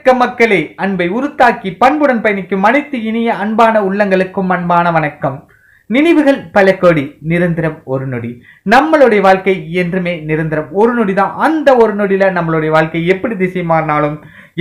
வணக்க மக்களே அன்பை உருத்தாக்கி பண்புடன் பயணிக்கும் அனைத்து இனிய அன்பான உள்ளங்களுக்கும் அன்பான வணக்கம். நினைவுகள் பல கோடி நிரந்தரம் ஒரு நொடி. நம்மளுடைய வாழ்க்கை என்றுமே நிரந்தரம் ஒரு நொடி தான். அந்த ஒரு நொடியில நம்மளுடைய வாழ்க்கை எப்படி திசை மாறினாலும்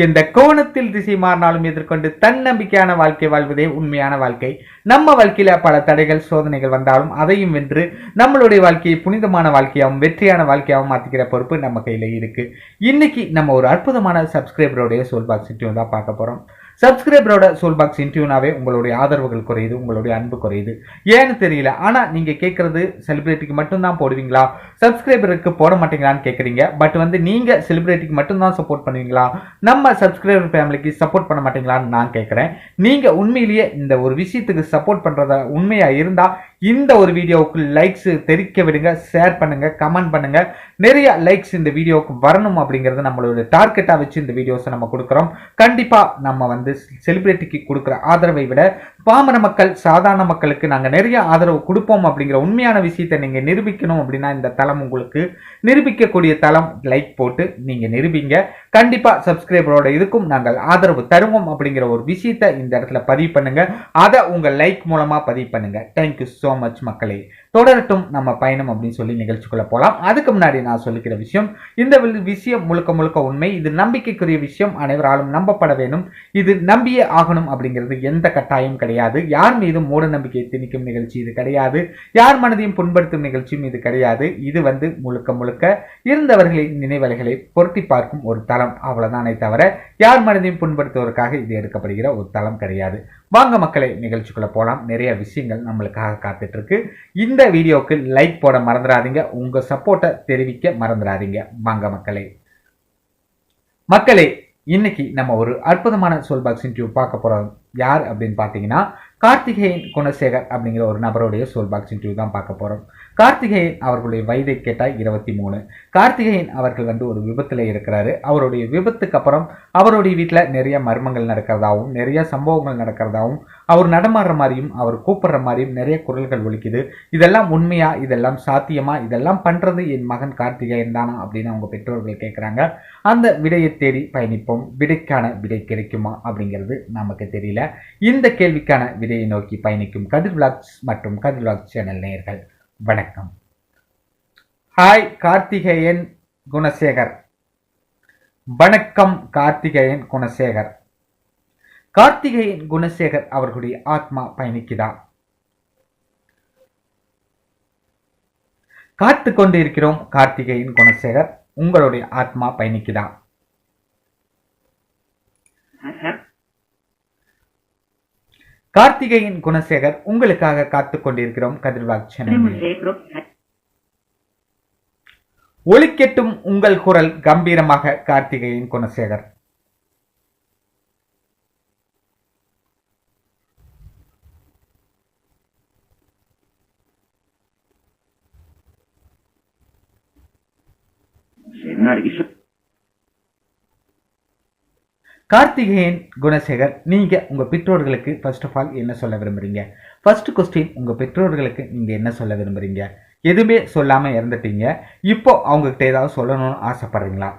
எந்த கோணத்தில் திசை மாறினாலும் எதிர்கொண்டு தன்னம்பிக்கையான வாழ்க்கை வாழ்வதே உண்மையான வாழ்க்கை. நம்ம வாழ்க்கையில பல தடைகள் சோதனைகள் வந்தாலும் அதையும் வென்று நம்மளுடைய வாழ்க்கையை புனிதமான வாழ்க்கையாகவும் வெற்றியான வாழ்க்கையாகவும் மாத்திக்கிற பொறுப்பு நம்ம கையில இருக்கு. இன்னைக்கு நம்ம ஒரு அற்புதமான சப்ஸ்கிரைபருடைய சோல்பாக்ஸ் தான் பார்க்க போறோம். சப்ஸ்கிரைபரோட சோல் பாக்ஸ் இன்டர்வியூனாவே உங்களுடைய ஆதரவுகள் குறையுது உங்களுடைய அன்பு குறையுது. ஏன்னு தெரியல ஆனால் நீங்கள் கேட்குறது செலிபிரிட்டிக்கு மட்டும்தான் போடுவீங்களா? சப்ஸ்கிரைபருக்கு போட மாட்டீங்களான்னு கேட்குறீங்க பட் வந்து நீங்கள் செலிபிரிட்டிக்கு மட்டும்தான் சப்போர்ட் பண்ணுவீங்களா? நம்ம சப்ஸ்கிரைபர் ஃபேமிலிக்கு சப்போர்ட் பண்ண மாட்டீங்களான்னு நான் கேட்குறேன் நீங்கள் உண்மையிலேயே இந்த ஒரு விஷயத்துக்கு சப்போர்ட் பண்ணுறதா உண்மையாக இருந்தால் இந்த ஒரு வீடியோவுக்கு லைக்ஸ் தெரிவிக்க விடுங்க ஷேர் பண்ணுங்க கமெண்ட் பண்ணுங்க. நிறைய லைக்ஸ் இந்த வீடியோவுக்கு வரணும் அப்படிங்கிறது நம்மளோட டார்கெட்டா வச்சு இந்த வீடியோஸை நம்ம கொடுக்குறோம். கண்டிப்பா நம்ம வந்து செலிபிரிட்டிக்கு கொடுக்குற ஆதரவை விட பாமர மக்கள் சாதாரண மக்களுக்கு நாங்கள் நிறைய ஆதரவு கொடுப்போம் அப்படிங்கிற உண்மையான விஷயத்தை நீங்கள் நிரூபிக்கணும் அப்படின்னா இந்த தளம் உங்களுக்கு நிரூபிக்கக்கூடிய தளம் லைக் போட்டு நீங்கள் நிரூபிங்க. கண்டிப்பாக சப்ஸ்கிரைபரோட இதுக்கும் நாங்கள் ஆதரவு தருவோம் அப்படிங்கிற ஒரு விஷயத்தை இந்த இடத்துல பதிவு பண்ணுங்க. அதை உங்கள் லைக் மூலமாக பதிவு பண்ணுங்க. தேங்க்யூ ஸோ மச் மக்களே. தொடரட்டும் நம்ம பயணம் அப்படின்னு சொல்லி நிகழ்ச்சிக்குள்ளே போகலாம் அதுக்கு முன்னாடி நான் சொல்லிக்கிற விஷயம் இந்த விஷயம் முழுக்க முழுக்க உண்மை. இது நம்பிக்கைக்குரிய விஷயம். அனைவராலும் நம்பப்பட வேணும் இது நம்பியே ஆகணும் அப்படிங்கிறது எந்த கட்டாயம் கிடையாது. கிடையாது. யார் மீதும் மூட நம்பிக்கை திணிக்கும் நிகழ்ச்சி இது கிடையாது. யார் மனதையும் புண்படுத்தும் நிகழ்ச்சியும் இது கிடையாது. இது வந்து முழுக்க முழுக்க இருந்தவர்களின் நினைவலைகளை பொருத்தி பார்க்கும் ஒரு தளம். அவ்வளவுதானே தவிர யார் மனதையும் புண்படுத்துவதற்காக இது எடுக்கப்படுகிற ஒரு தளம் கிடையாது. வாங்க மக்களை நிகழ்ச்சிக்குள்ள போலாம். நிறைய விஷயங்கள் நம்மளுக்காக காத்துட்டு இருக்கு இந்த வீடியோவுக்கு லைக் போட மறந்துடாதீங்க. உங்க சப்போர்ட்டை தெரிவிக்க மறந்துடாதீங்க. வாங்க மக்களே. மக்களே இன்னைக்கு நம்ம ஒரு அற்புதமான சோல் பாக்ஸ் இன்டர்வியூ பார்க்க போறோம். யார் அப்படின்னு பார்த்தீங்கன்னா கார்த்திகேயன் குணசேகர் அப்படிங்கிற ஒரு நபருடைய சோல் பாக்ஸ் இன்டர்வியூ தான் பார்க்க போகிறோம் கார்த்திகேயன் அவர்களுடைய வயதை கேட்டால் இருபத்தி மூணு. கார்த்திகேயன் அவர்கள் வந்து ஒரு விபத்தில் இருக்கிறாரு. அவருடைய விபத்துக்கு அப்புறம் அவருடைய வீட்டில் நிறைய மர்மங்கள் நடக்கிறதாவும் நிறைய சம்பவங்கள் நடக்கிறதாகவும் அவர் நடமாடுற மாதிரியும் அவர் கூப்பிடுற மாதிரியும் நிறைய குரல்கள் ஒழிக்குது இதெல்லாம் உண்மையா? இதெல்லாம் சாத்தியமா? இதெல்லாம் பண்ணுறது என் மகன் கார்த்திகேயன் தானா? அப்படின்னு அவங்க பெற்றோர்கள் கேட்குறாங்க. அந்த விடையை தேடி பயணிப்போம். விடைக்கான விடை கிடைக்குமா அப்படிங்கிறது நமக்கு தெரியல. இந்த கேள்விக்கான விடையை நோக்கி பயணிக்கும் கதிர் விளாக்ஸ் மற்றும் கதிர் விளாக்ஸ் சேனல் நேயர்கள். வணக்கம். ஹாய் கார்த்திகேயன் குணசேகர். வணக்கம் கார்த்திகேயன் குணசேகர். கார்த்திகேயன் குணசேகர் அவர்களுடைய ஆத்மா பயணிக்குதா? காத்து கொண்டு இருக்கிறோம் கார்த்திகேயன் குணசேகர். உங்களுடைய ஆத்மா பயணிக்குதா? கார்த்திகேயன் குணசேகர் உங்களுக்காக காத்து கொண்டிருக்கிறோம் கதிர்வாக் சேனல் ஒலிக்கெட்டும் உங்கள் குரல் கம்பீரமாக கார்த்திகேயன் குணசேகர். கார்த்திகேயன் குணசேகர் நீங்கள் உங்கள் பெற்றோர்களுக்கு ஃபர்ஸ்ட் ஆஃப் ஆல் என்ன சொல்ல விரும்புகிறீங்க ஃபர்ஸ்ட் கொஸ்டின் உங்கள் பெற்றோர்களுக்கு நீங்கள் என்ன சொல்ல விரும்புறீங்க? எதுவுமே சொல்லாமல் இறந்துட்டீங்க. இப்போ அவங்ககிட்ட ஏதாவது சொல்லணும்னு ஆசைப்படுறீங்களா?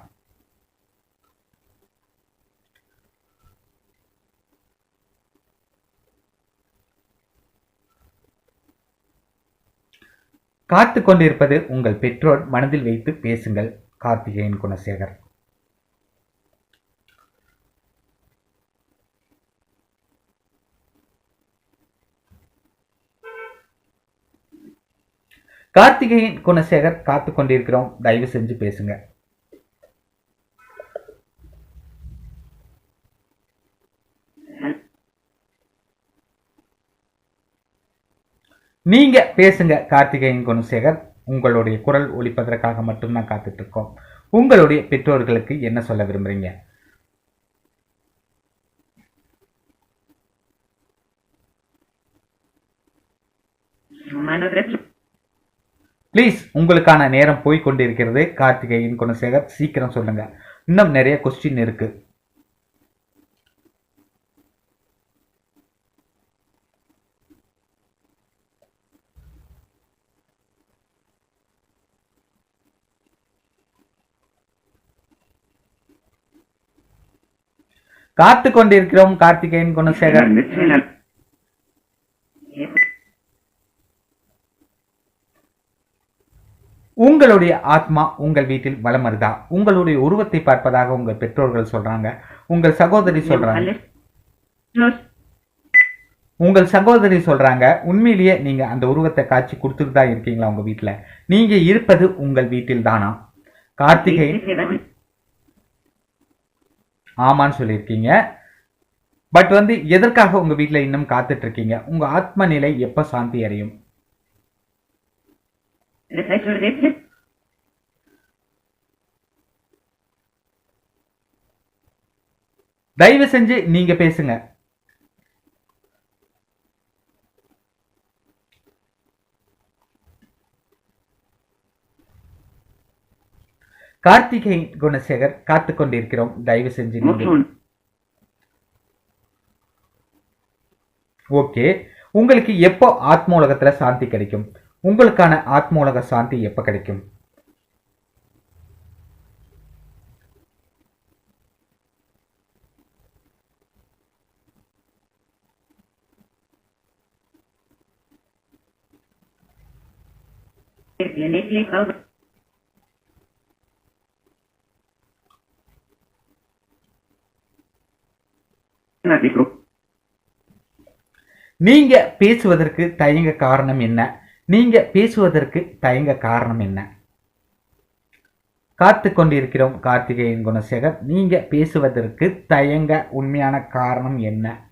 காத்து கொண்டிருப்பது உங்கள் பெற்றோர் மனதில் வைத்து பேசுங்கள் கார்த்திகேயன் குணசேகர். கார்த்திகேயன் குணசேகர் காத்து கொண்டிருக்கிறோம். தயவு செஞ்சு பேசுங்க. நீங்க பேசுங்க கார்த்திகேயன் குணசேகர். உங்களுடைய குரல் ஒழிப்பதற்காக மட்டும்தான் காத்துட்டு இருக்கோம் உங்களுடைய பெற்றோர்களுக்கு என்ன சொல்ல விரும்புறீங்க? ப்ளீஸ் உங்களுக்கான நேரம் போய் கொண்டிருக்கிறது கார்த்திகேயன் குணசேகர் சீக்கிரம் சொல்லுங்க. இன்னும் நிறைய கொஸ்டின் இருக்கு. காத்து கொண்டிருக்கிறோம் கார்த்திகேயன் குணசேகர். உங்களுடைய ஆத்மா உங்கள் வீட்டில் வலம் வருதா உங்களுடைய உருவத்தை பார்ப்பதாக உங்கள் பெற்றோர்கள் சொல்றாங்க. உங்கள் சகோதரி சொல்றாங்க. உங்கள் சகோதரி சொல்றாங்க உண்மையிலேயே நீங்க அந்த உருவத்தை காட்சி கொடுத்துட்டு தான் இருக்கீங்களா உங்க வீட்டுல நீங்க இருப்பது உங்கள் வீட்டில் தானா? கார்த்திகை ஆமான்னு சொல்லியிருக்கீங்க. பட் வந்து எதற்காக உங்க வீட்டில் இன்னும் காத்துட்டு இருக்கீங்க உங்க ஆத்ம நிலை எப்ப சாந்தி அடையும்? தயவு செஞ்சு நீங்க பேசுங்க. கார்த்திகை குணசேகர் காத்து கொண்டிருக்கிறோம். தயவு செஞ்சு நீங்க ஓகே உங்களுக்கு எப்போ ஆத்ம உலகத்துல சாந்தி கிடைக்கும்? உங்களுக்கான ஆத்ம உலக சாந்தி எப்ப கிடைக்கும்? நீங்க பேசுவதற்கு தயங்க காரணம் என்ன? நீங்க பேசுவதற்கு தயங்க காரணம் என்ன? காத்து கொண்டிருக்கிறோம் கார்த்திகேயன் குணசேகர். நீங்க பேசுவதற்கு தயங்க உண்மையான காரணம் என்ன?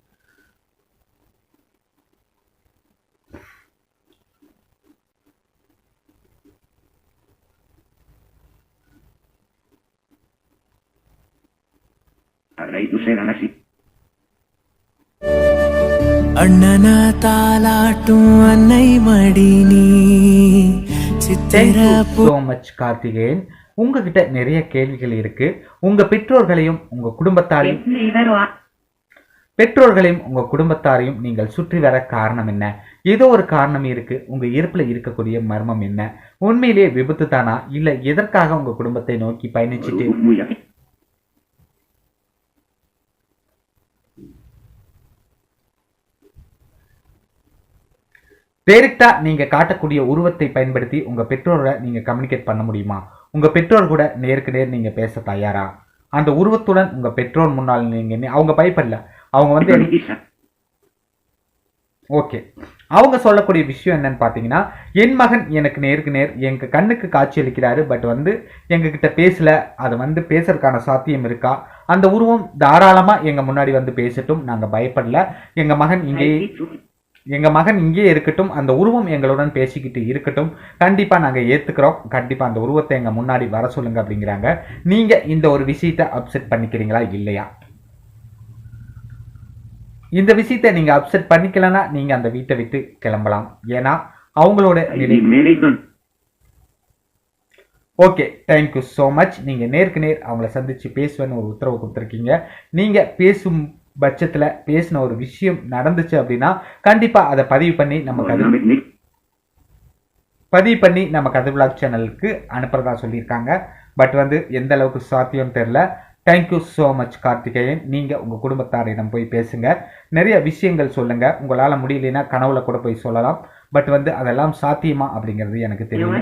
அண்ணன தாலாட்டும் அன்னை மடி நீ சித்திர ஸோ மச் கார்த்திகேயன். உங்ககிட்ட நிறைய கேள்விகள் இருக்கு. உங்க பெற்றோர்களையும் உங்க குடும்பத்தாரையும் பெற்றோர்களையும் உங்க குடும்பத்தாரையும் நீங்கள் சுற்றி வர காரணம் என்ன? ஏதோ ஒரு காரணம் இருக்கு. உங்க இருப்புல இருக்கக்கூடிய மர்மம் என்ன? உண்மையிலேயே விபத்து தானா இல்ல எதற்காக உங்க குடும்பத்தை நோக்கி பயணிச்சுட்டு டைரக்டா நீங்க காட்டக்கூடிய உருவத்தை பயன்படுத்தி உங்க பெற்றோரை நீங்க கம்யூனிகேட் பண்ண முடியுமா? உங்க பெற்றோர் கூட நேருக்கு நேர் நீங்க பேச தயாரா? அந்த உருவத்துடன் உங்க பெற்றோர் முன்னால் நீங்க அவங்க பயப்படல. அவங்க வந்து ஓகே அவங்க சொல்லக்கூடிய விஷயம் என்னன்னு பார்த்தீங்கன்னா என் மகன் எனக்கு நேருக்கு நேர் எங்க கண்ணுக்கு காட்சி அளிக்கிறாரு பட் வந்து எங்ககிட்ட பேசல அது வந்து பேசுறதுக்கான சாத்தியம் இருக்கா? அந்த உருவம் தாராளமா எங்க முன்னாடி வந்து பேசட்டும் நாங்கள் பயப்படல. எங்க மகன் இங்கே எங்க மகன் இங்கே இருக்கட்டும் அந்த உருவம் எங்களுடன் பேசிக்கிட்டு இருக்கட்டும். கண்டிப்பா நாங்க ஏத்துக்கிறோம். கண்டிப்பா அந்த உருவத்தை எங்க முன்னாடி வர சொல்லுங்க அப்படிங்கிறாங்க. நீங்க இந்த ஒரு விஷயத்தை அப்செட் பண்ணிக்கிறீங்களா இல்லையா? இந்த விஷயத்தை நீங்க அப்செட் பண்ணிக்கலனா நீங்க அந்த வீட்டை விட்டு கிளம்பலாம். ஏன்னா அவங்களோட ஓகே தேங்க்யூ ஸோ மச் நீங்கள் நேருக்கு நேர் அவங்கள சந்தித்து பேசுவேன்னு ஒரு உத்தரவு கொடுத்துருக்கீங்க. நீங்கள் பேசும் பட்சத்தில் பேசின ஒரு விஷயம் நடந்துச்சு அப்படின்னா கண்டிப்பாக அதை பதிவு பண்ணி நம்ம கதை பதிவு பண்ணி நம்ம கதை விளாக் சேனலுக்கு அனுப்புறதா சொல்லியிருக்காங்க. பட் வந்து எந்த அளவுக்கு சாத்தியம் தெரில தேங்க்யூ ஸோ மச் கார்த்திகேயன். நீங்கள் உங்கள் குடும்பத்தாரிடம் போய் பேசுங்க. நிறைய விஷயங்கள் சொல்லுங்கள் உங்களால் முடியலைன்னா கனவுல கூட போய் சொல்லலாம். பட் வந்து அதெல்லாம் சாத்தியமா அப்படிங்கிறது எனக்கு தெரியல.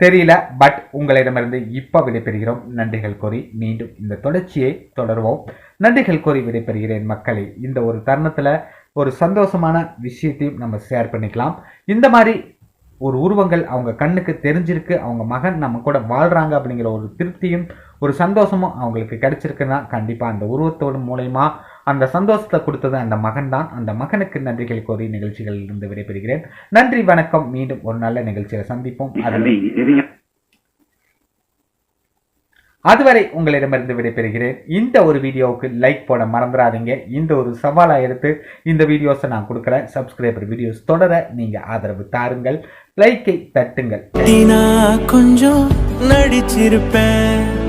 தெரியல. பட் உங்களிடமிருந்து இப்ப விடைபெறுகிறோம். நன்றிகள் கோரி மீண்டும் இந்த தொடர்ச்சியை தொடருவோம். நன்றிகள் கோரி விடைபெறுகிறேன் மக்களே. இந்த ஒரு தருணத்தில் ஒரு சந்தோஷமான விஷயத்தையும் நம்ம ஷேர் பண்ணிக்கலாம். இந்த மாதிரி ஒரு உருவங்கள் அவங்க கண்ணுக்கு தெரிஞ்சிருக்கு அவங்க மகன் நம்ம கூட வாழ்றாங்க அப்படிங்கிற ஒரு திருப்தியும் ஒரு சந்தோஷமும் அவங்களுக்கு கிடைச்சிருக்குன்னா கண்டிப்பாக அந்த உருவத்தோடு மூலயமா அந்த சந்தோஷத்தை கொடுத்தது அந்த மகன் தான். அந்த மகனுக்கு நன்றிகள் கோரி நிகழ்ச்சிகளில் இருந்து விடைபெறுகிறேன். நன்றி வணக்கம். மீண்டும் ஒரு நல்ல நிகழ்ச்சியை சந்திப்போம். அது அதுவரை உங்களிடமிருந்து விடைபெறுகிறேன். இந்த ஒரு வீடியோவுக்கு லைக் போட மறந்துடாதீங்க. இந்த ஒரு சவாலாக எடுத்து இந்த வீடியோஸை நான் கொடுக்குறேன் சப்ஸ்கிரைபர் வீடியோஸ் தொடர நீங்கள் ஆதரவு தாருங்கள். லைக்கை தட்டுங்கள். கொஞ்சம் நடிச்சிருப்பேன்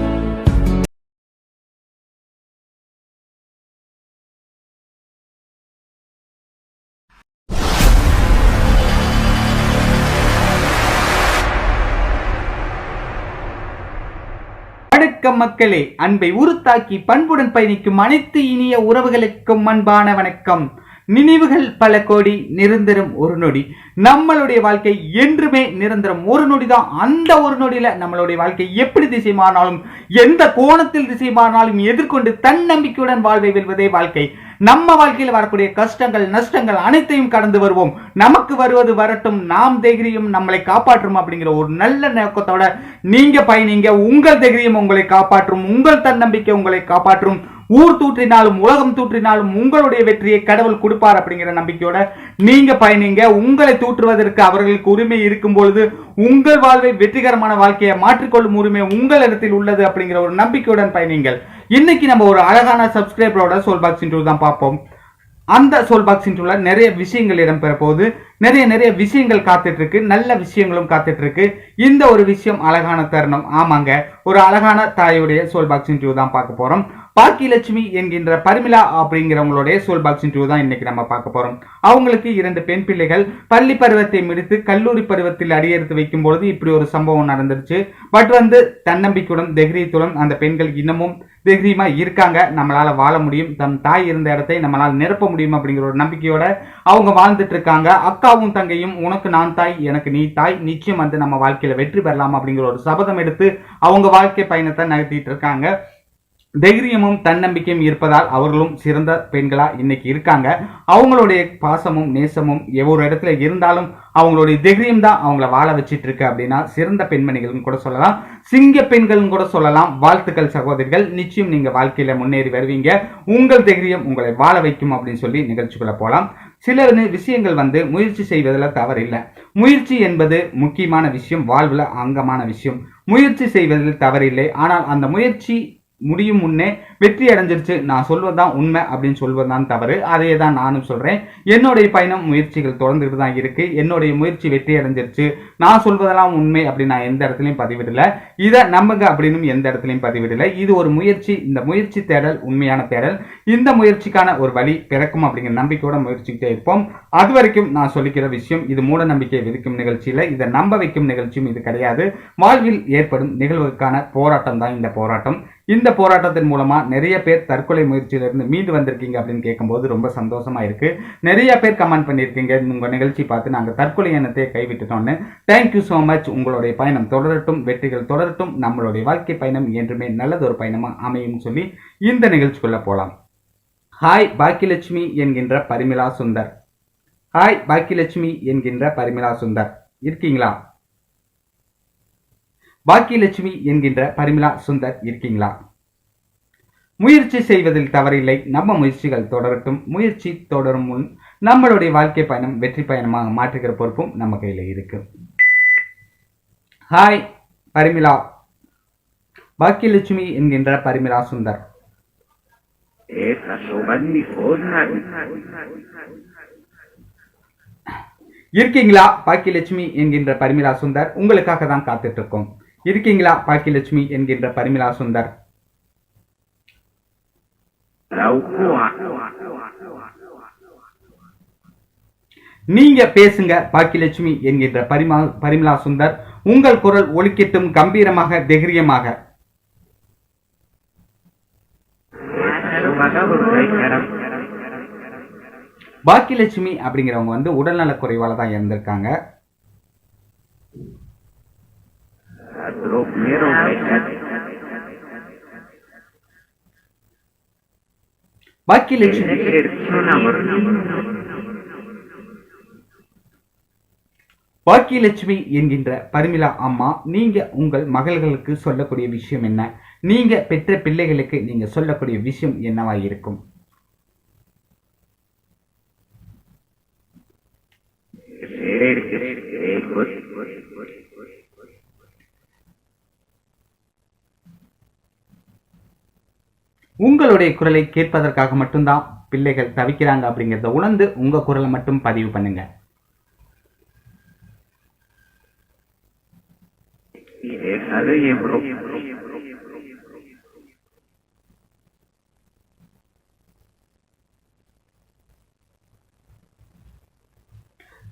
வணக்கம் மக்களே. அன்பை உருத்தாக்கி பண்புடன் பயணிக்கும் அனைத்து இனிய உறவுகளுக்கும் அன்பான வணக்கம். நினைவுகள் பல கோடி நிரந்தரம் ஒரு நொடி. நம்மளுடைய வாழ்க்கை என்றுமே நிரந்தரம் ஒரு நொடி தான் அந்த ஒரு நொடியில நம்மளுடைய வாழ்க்கை எப்படி திசை மாறினாலும் எந்த கோணத்தில் திசை மாறினாலும் எதிர்கொண்டு தன்னம்பிக்கையுடன் வாழ்வை வெல்வதே வாழ்க்கை. நம்ம வாழ்க்கையில் வரக்கூடிய கஷ்டங்கள் நஷ்டங்கள் அனைத்தையும் கடந்து வருவோம். நமக்கு வருவது வரட்டும் நாம் தைரியம் நம்மளை காப்பாற்றும் அப்படிங்கிற ஒரு நல்ல நோக்கத்தோட நீங்க பயணிங்க. உங்கள் தைரியம் உங்களை காப்பாற்றும் உங்கள் தன்னம்பிக்கை உங்களை காப்பாற்றும். ஊர் தூற்றினாலும் உலகம் தூற்றினாலும் உங்களுடைய வெற்றியை கடவுள் கொடுப்பார் அப்படிங்கிற நம்பிக்கையோட நீங்க பயணிங்க. உங்களை தூற்றுவதற்கு அவர்களுக்கு உரிமை இருக்கும் பொழுது உங்கள் வாழ்வை வெற்றிகரமான வாழ்க்கையை மாற்றிக்கொள்ளும் உரிமை உங்களிடத்தில் உள்ளது அப்படிங்கிற ஒரு நம்பிக்கையுடன் பயணிங்கள். இன்னைக்கு நம்ம ஒரு அழகான சப்ஸ்கிரைபரோட சோல் பாக்ஸ் தான் பார்ப்போம். அந்த சோல் பாக்ஸ் நிறைய விஷயங்கள் இடம்பெற போகுது நிறைய நிறைய விஷயங்கள் காத்துட்டு இருக்கு நல்ல விஷயங்களும் காத்துட்டு இருக்கு இந்த ஒரு விஷயம் அழகான தருணம். ஆமாங்க. ஒரு அழகான தாயுடைய சோல் பாக்ஸ் இன்டர்வியூ தான் பார்க்க போறோம். பாக்கியலட்சுமி என்கின்ற பர்மிளா அப்படிங்கிறவங்களுடைய சோல் பாக்ஸ் இன்டர்வியூ தான் இன்னைக்கு நம்ம பார்க்க போறோம். அவங்களுக்கு இரண்டு பெண் பிள்ளைகள். பள்ளி பருவத்தை முடித்து கல்லூரி பருவத்தில் அடியெடுத்து வைக்கும் பொழுது இப்படி ஒரு சம்பவம் நடந்துருச்சு. பட் வந்து தன்னம்பிக்கையுடன் தைரியத்துடன் அந்த பெண்கள் இன்னமும் தைரியமா இருக்காங்க. நம்மளால வாழ முடியும். தம் தாய் இருந்த இடத்தை நம்மளால நிரப்ப முடியும் அப்படிங்கிற ஒரு நம்பிக்கையோட அவங்க வாழ்ந்துட்டு இருக்காங்க அக்கா அக்காவும் தங்கையும் உனக்கு நான் தாய் எனக்கு நீ தாய். நிச்சயம் வந்து நம்ம வாழ்க்கையில வெற்றி பெறலாம் அப்படிங்கிற ஒரு சபதம் எடுத்து அவங்க வாழ்க்கை பயணத்தை நடத்திட்டு இருக்காங்க. தைரியமும் தன்னம்பிக்கையும் இருப்பதால் அவர்களும் சிறந்த பெண்களா இன்னைக்கு இருக்காங்க. அவங்களுடைய பாசமும் நேசமும் ஒரு இடத்துல இருந்தாலும் அவங்களுடைய தைரியம் தான் அவங்கள வாழ வச்சிட்டு இருக்கு அப்படின்னா சிறந்த பெண்மணிகள்னு கூட சொல்லலாம். சிங்க பெண்கள்னு கூட சொல்லலாம். வாழ்த்துக்கள் சகோதரிகள் நிச்சயம் நீங்க வாழ்க்கையில முன்னேறி வருவீங்க. உங்கள் தைரியம் உங்களை வாழ வைக்கும் அப்படின்னு சொல்லி நிகழ்ச்சிக்குள்ள போலாம். சில விஷயங்கள் வந்து முயற்சி செய்வதில் தவறில்லை. முயற்சி என்பது முக்கியமான விஷயம் வாழ்வில் அங்கமான விஷயம். முயற்சி செய்வதில் தவறில்லை. ஆனால் அந்த முயற்சி முடியும் முன்னே வெற்றி அடைஞ்சிருச்சு. நான் சொல்வதுதான் உண்மை அப்படின்னு சொல்வதுதான் தவறு. அதையே தான் நானும் சொல்கிறேன் என்னுடைய பயணம் முயற்சிகள் தொடர்ந்துட்டு தான் இருக்குது என்னுடைய முயற்சி வெற்றி அடைஞ்சிருச்சு. நான் சொல்வதெல்லாம் உண்மை அப்படின்னு நான் எந்த இடத்துலையும் பதிவிடலை. இதை நம்புங்க அப்படின்னு எந்த இடத்துலையும் பதிவிடலை. இது ஒரு முயற்சி. இந்த முயற்சி தேடல் உண்மையான தேடல். இந்த முயற்சிக்கான ஒரு வழி பிறக்கும் அப்படிங்கிற நம்பிக்கையோட முயற்சிக்கிட்டே இருப்போம். அது வரைக்கும் நான் சொல்லிக்கிற விஷயம் இது மூட நம்பிக்கையை விதிக்கும் நிகழ்ச்சியில் இதை நம்ப வைக்கும் நிகழ்ச்சியும் இது கிடையாது. வாழ்வில் ஏற்படும் நிகழ்வுக்கான போராட்டம் தான் இந்த போராட்டம். இந்த போராட்டத்தின் மூலமா நிறைய பேர் தற்கொலை முயற்சியிலிருந்து மீண்டு வந்திருக்கீங்க அப்படின்னு கேட்கும்போது ரொம்ப சந்தோஷமா இருக்கு. நிறைய பேர் கமெண்ட் பண்ணியிருக்கீங்க. உங்க நிகழ்ச்சி பார்த்து நாங்கள் தற்கொலை எண்ணத்தை கைவிட்டுட்டோன்னு தேங்க்யூ ஸோ மச் உங்களுடைய பயணம் தொடரட்டும் வெற்றிகள் தொடரட்டும். நம்மளுடைய வாழ்க்கை பயணம் என்றுமே நல்லதொரு பயணமாக அமையும் சொல்லி இந்த நிகழ்ச்சிக்குள்ள போகலாம் ஹாய் பாக்கியலட்சுமி என்கின்ற பரிமிளா சுந்தர். ஹாய் பாக்கியலட்சுமி என்கின்ற பரிமிளா சுந்தர். இருக்கீங்களா? பாக்கியலட்சுமி என்கின்ற பரிமிளா சுந்தர் இருக்கீங்களா? முயற்சி செய்வதில் தவறில்லை. நம்ம முயற்சிகள் தொடரட்டும். முயற்சி தொடரும் முன் நம்மளுடைய வாழ்க்கை பயணம் வெற்றி பயணமாக மாற்றுகிற பொறுப்பும் நம்ம கையில் இருக்கு. ஹாய் பரிமிளா. பாக்கியலட்சுமி என்கின்ற பரிமிளா சுந்தர். இருக்கீங்களா? பாக்கியலட்சுமி என்கின்ற பரிமிளா சுந்தர் உங்களுக்காக தான் காத்துட்டு இருக்கோம். இருக்கீங்களா? பாக்கியலட்சுமி என்கின்ற பரிமிளா சுந்தர். நீங்க பேசுங்க பாக்கியலட்சுமி என்கின்ற பரிமா பரிமிளா சுந்தர். உங்கள் குரல் ஒலிக்கட்டும் கம்பீரமாக தைரியமாக பாக்கியலட்சுமி அப்படிங்கிறவங்க வந்து உடல்நலக் குறைவால தான் இறந்திருக்காங்க பாக்கியலட்சுமி பாக்கியலட்சுமி என்கின்ற பரிமிளா அம்மா நீங்க உங்கள் மகள்களுக்கு சொல்லக்கூடிய விஷயம் என்ன நீங்க பெற்ற பிள்ளைகளுக்கு நீங்க சொல்லக்கூடிய விஷயம் என்னவா இருக்கும் உங்களுடைய குரலை கேட்பதற்காக மட்டும்தான் பிள்ளைகள் தவிக்கிறாங்க அப்படிங்கிறத உணர்ந்து உங்க குரலை மட்டும் பதிவு பண்ணுங்க.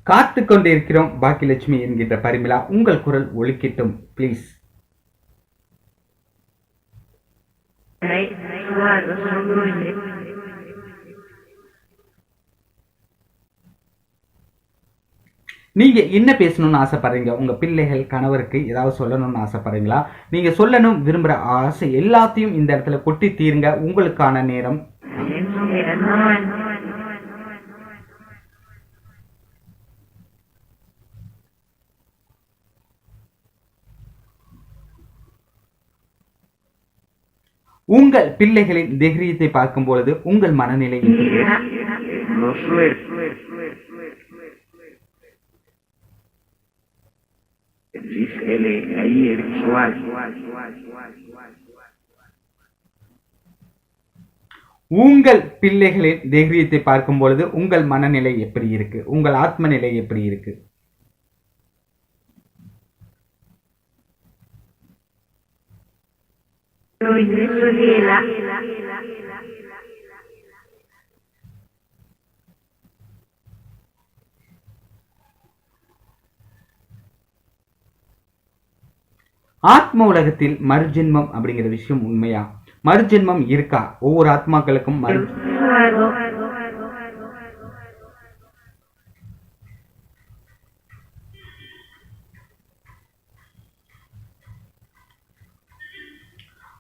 காத்து கொண்டிருக்கிறோம் பாக்கியலட்சுமி என்கின்ற பரிமிளா. உங்கள் குரல் ஒழுக்கிட்டும் ப்ளீஸ் நீங்க என்ன பேசணும்னு ஆசைப்படுறீங்க? உங்க பிள்ளைகள் கணவருக்கு ஏதாவது சொல்லணும்னு ஆசைப்படுறீங்களா? நீங்க சொல்லணும் விரும்புற ஆசை எல்லாத்தையும் இந்த இடத்துல கொட்டி தீருங்க. உங்களுக்கான நேரம். உங்கள் பிள்ளைகளின் தைரியத்தை பார்க்கும் பொழுது உங்கள் மனநிலை உங்கள் பிள்ளைகளின் தைரியத்தை பார்க்கும் பொழுது உங்கள் மனநிலை எப்படி இருக்கு? உங்கள் ஆத்ம நிலை எப்படி இருக்கு? ஆத்ம உலகத்தில் மறுஜென்மம் அப்படிங்கிற விஷயம் உண்மையா? மறுஜென்மம் இருக்கா? ஒவ்வொரு ஆத்மாக்களுக்கும் மறு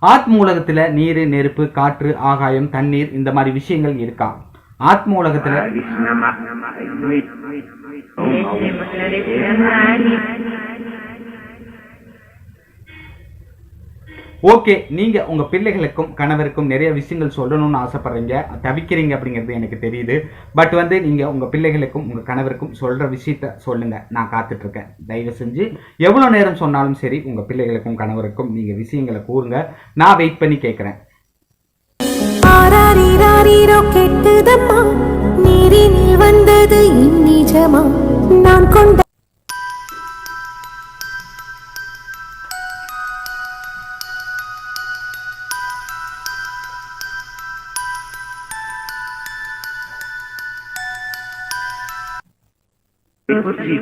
ஆத்ம உலகத்துல நீர் நெருப்பு காற்று ஆகாயம் தண்ணீர் இந்த மாதிரி விஷயங்கள் இருக்கா? ஆத்ம உலகத்துல ஓகே நீங்க உங்க பிள்ளைகளுக்கும் கணவருக்கும் நிறைய விஷயங்கள் சொல்லணும்னு ஆசைப்படுறீங்க. தவிக்கிறீங்க அப்படிங்கிறது எனக்கு தெரியுது. பட் வந்து நீங்க உங்க பிள்ளைகளுக்கும் உங்க கணவருக்கும் சொல்ற விஷயத்த சொல்லுங்க. நான் காத்துட்டு இருக்கேன் தயவு செஞ்சு எவ்வளவு நேரம் சொன்னாலும் சரி உங்க பிள்ளைகளுக்கும் கணவருக்கும் நீங்க விஷயங்களை கூறுங்க. நான் வெயிட் பண்ணி கேட்கறேன். வந்தது நான் கொண்ட பிள்ளை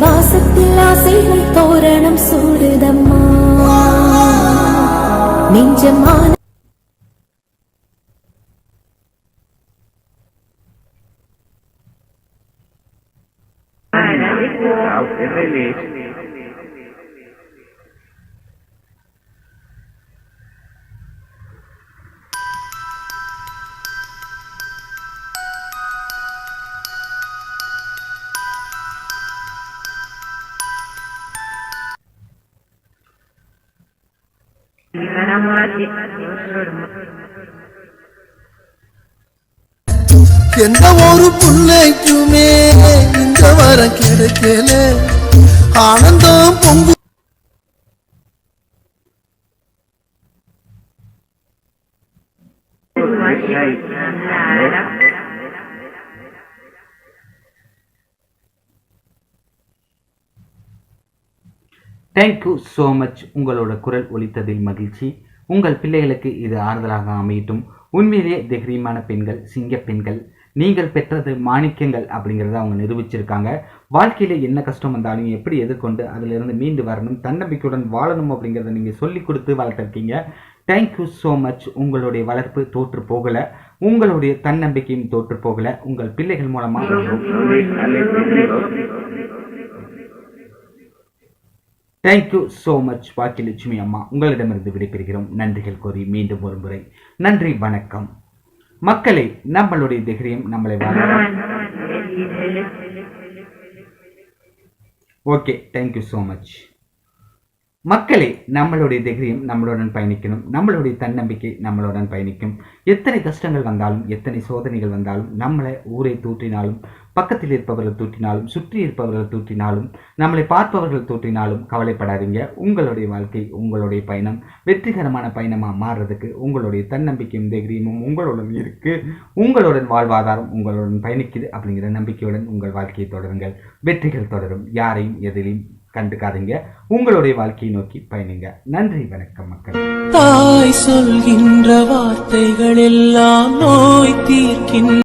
வாசத்தில் ஆசைகள் தோரணம் சூடுதம்மா. நெஞ்சமான எந்த ஒரு புள்ளைக்குமே இந்த வரம் கிடைக்கல. ஆனந்தம் பொங்கு தேங்க்யூ ஸோ மச் உங்களோட குரல் ஒலித்ததில் மகிழ்ச்சி. உங்கள் பிள்ளைகளுக்கு இது ஆறுதலாக அமையட்டும். உண்மையிலேயே தைரியமான பெண்கள் சிங்க பெண்கள் நீங்கள் பெற்றது மாணிக்கங்கள் அப்படிங்கிறத அவங்க நிரூபிச்சிருக்காங்க. வாழ்க்கையில் என்ன கஷ்டம் வந்தாலும் எப்படி எதிர்கொண்டு அதிலிருந்து மீண்டு வரணும் தன்னம்பிக்கையுடன் வாழணும் அப்படிங்கிறத நீங்கள் சொல்லி கொடுத்து வளர்த்துருக்கீங்க. தேங்க்யூ ஸோ மச் உங்களுடைய வளர்ப்பு தோற்று போகலை. உங்களுடைய தன்னம்பிக்கையும் தோற்று போகலை. உங்கள் பிள்ளைகள் மூலமாக தேங்க்யூ ஸோ மச் பாக்கியலட்சுமி அம்மா. உங்களிடமிருந்து விடைபெறுகிறோம். நன்றிகள் கோரி மீண்டும் ஒரு முறை. நன்றி வணக்கம். மக்களை நம்மளுடைய தைரியம் நம்மளை ஓகே தேங்க்யூ ஸோ மச் மக்களே நம்மளுடைய தைரியம் நம்மளுடன் பயணிக்கணும். நம்மளுடைய தன்னம்பிக்கை நம்மளுடன் பயணிக்கும். எத்தனை கஷ்டங்கள் வந்தாலும் எத்தனை சோதனைகள் வந்தாலும் நம்மளை ஊரை தூற்றினாலும் பக்கத்தில் இருப்பவர்கள் தூற்றினாலும் சுற்றி இருப்பவர்கள் தூற்றினாலும் நம்மளை பார்ப்பவர்கள் தூற்றினாலும் கவலைப்படாதீங்க. உங்களுடைய வாழ்க்கை உங்களுடைய பயணம் வெற்றிகரமான பயணமாக மாறுறதுக்கு உங்களுடைய தன்னம்பிக்கையும் தைரியமும் உங்களுடன் இருக்குது உங்களுடன் வாழ்வாதாரம் உங்களுடன் பயணிக்குது அப்படிங்கிற நம்பிக்கையுடன் உங்கள் வாழ்க்கையை தொடருங்கள். வெற்றிகள் தொடரும். யாரையும் எதிலையும் கண்டுக்காதீங்க. உங்களுடைய வாழ்க்கையை நோக்கி பயணிங்க. நன்றி வணக்கம் மக்கள். தாய் சொல்கின்ற வார்த்தைகள் எல்லாம் நோய் தீர்க்கின்ற